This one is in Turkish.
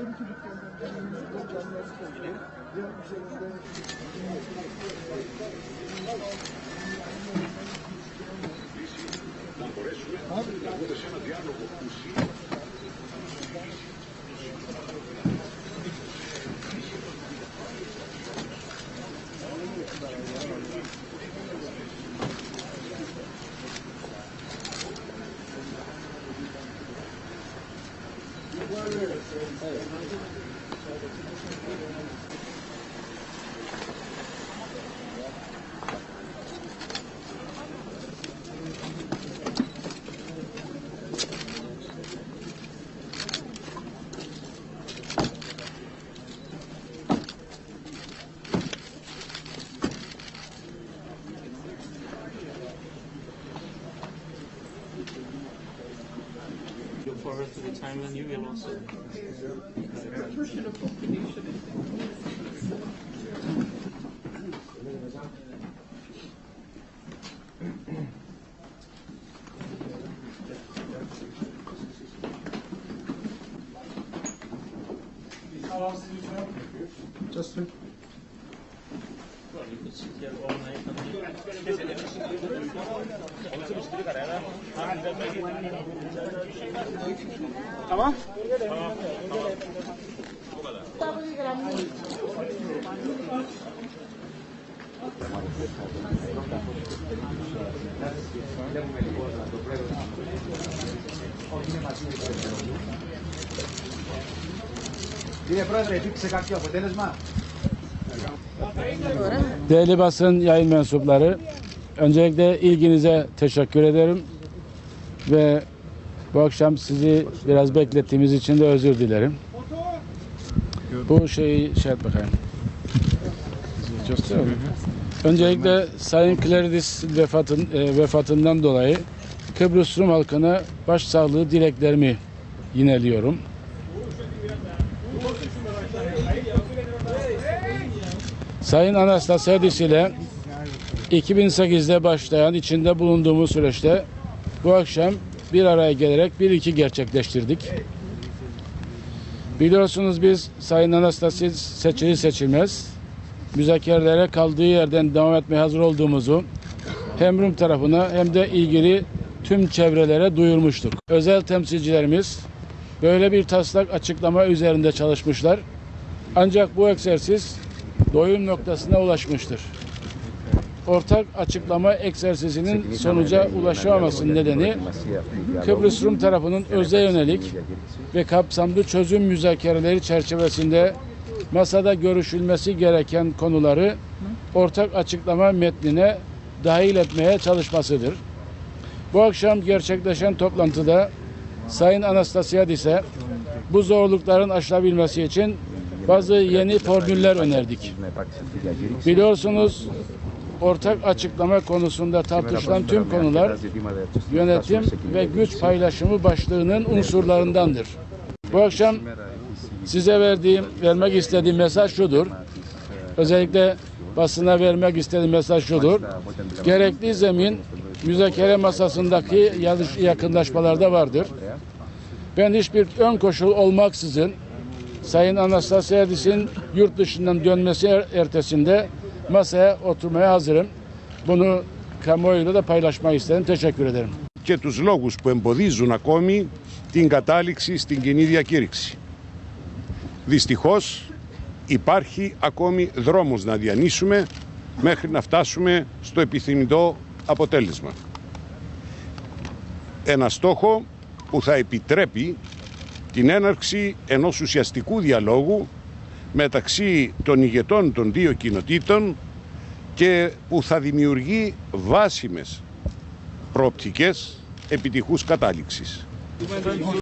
Her iki dükkandan birbirimizi programlarız koyduk. Diğer üzerinde να μπορέσουμε να μπούμε σε ένα διάλογο ουσία はい。Forward to the time when you will also. Just to Well, you could sit here all night and Κύριε Πρόεδρε, υπήρξε κάποιο αποτέλεσμα. Değerli basın yayın mensupları, öncelikle ilginize teşekkür ederim ve bu akşam sizi biraz beklettiğimiz için de özür dilerim. Bu şeyi şey et bakayım. Öncelikle Sayın Claridis vefatın, e, vefatından dolayı Kıbrıs Rum halkına başsağlığı dileklerimi yineliyorum. Sayın Anastasiadis ile 2008'de başlayan içinde bulunduğumuz süreçte bu akşam bir araya gelerek bir iki gerçekleştirdik. Biliyorsunuz biz Sayın Anastasiadis seçilir seçilmez müzakerelere kaldığı yerden devam etmeye hazır olduğumuzu hem Rum tarafına hem de ilgili tüm çevrelere duyurmuştuk. Özel temsilcilerimiz böyle bir taslak açıklama üzerinde çalışmışlar. Ancak bu egzersiz doyum noktasına ulaşmıştır. Ortak açıklama egzersizinin sonuca ulaşamamasının nedeni Kıbrıs Rum tarafının özel yönelik ve kapsamlı çözüm müzakereleri çerçevesinde masada görüşülmesi gereken konuları ortak açıklama metnine dahil etmeye çalışmasıdır. Bu akşam gerçekleşen toplantıda Sayın Anastasiadis'e bu zorlukların aşılabilmesi için bazı yeni formüller önerdik. Biliyorsunuz ortak açıklama konusunda tartışılan tüm konular yönetim ve güç paylaşımı başlığının unsurlarındandır. Bu akşam size verdiğim, vermek istediğim mesaj şudur. Özellikle basına vermek istediğim mesaj şudur. Gerekli zemin müzakere masasındaki yakınlaşmalarda vardır. Ben hiçbir ön koşul olmaksızın Sayın Anastasiadis'in yurt dışından dönmesi er- ertesinde masaya oturmaya hazırım. Bunu kamuoyuyla da paylaşmak isterim. Teşekkür ederim. και τους λόγους που εμποδίζουν ακόμη την κατάληξη στην κοινή διακήρυξη. Δυστυχώς υπάρχει ακόμη δρόμος να διανύσουμε μέχρι να φτάσουμε στο επιθυμητό αποτέλεσμα. Ένα στόχο που θα επιτρέπει την έναρξη ενός ουσιαστικού διαλόγου μεταξύ των ηγετών των δύο κοινοτήτων και που θα δημιουργεί βάσιμες προοπτικές επιτυχούς κατάληξης.